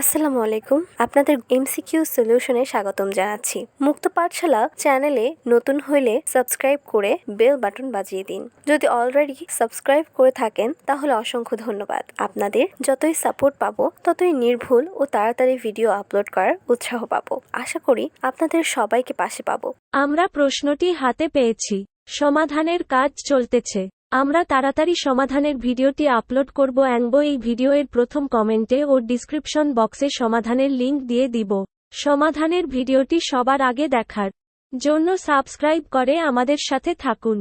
আসসালামু আলাইকুম। আপনাদের এমসিকিউ সলিউশনে স্বাগতম জানাচ্ছি। মুক্ত পাঠশালা চ্যানেলে নতুন হইলে সাবস্ক্রাইব করে বেল বাটন বাজিয়ে দিন। যদি অলরেডি সাবস্ক্রাইব করে থাকেন, তাহলে অসংখ্য ধন্যবাদ। আপনাদের যতই সাপোর্ট পাবো, ততই নির্ভুল ও তাড়াতাড়ি ভিডিও আপলোড করার উৎসাহ পাবো। আশা করি আপনাদের সবাইকে পাশে পাবো। আমরা প্রশ্নটি হাতে পেয়েছি। সমাধানের কাজ চলতেছে। আমরা তাড়াতাড়ি সমাধানের ভিডিওটি আপলোড করব অ্যাংবো এই ভিডিও এর প্রথম কমেন্টে ও ডিসক্রিপশন বক্সে সমাধানের লিঙ্ক দিয়ে দিব। সমাধানের ভিডিওটি সবার আগে দেখার জন্য সাবস্ক্রাইব করে আমাদের সাথে থাকুন।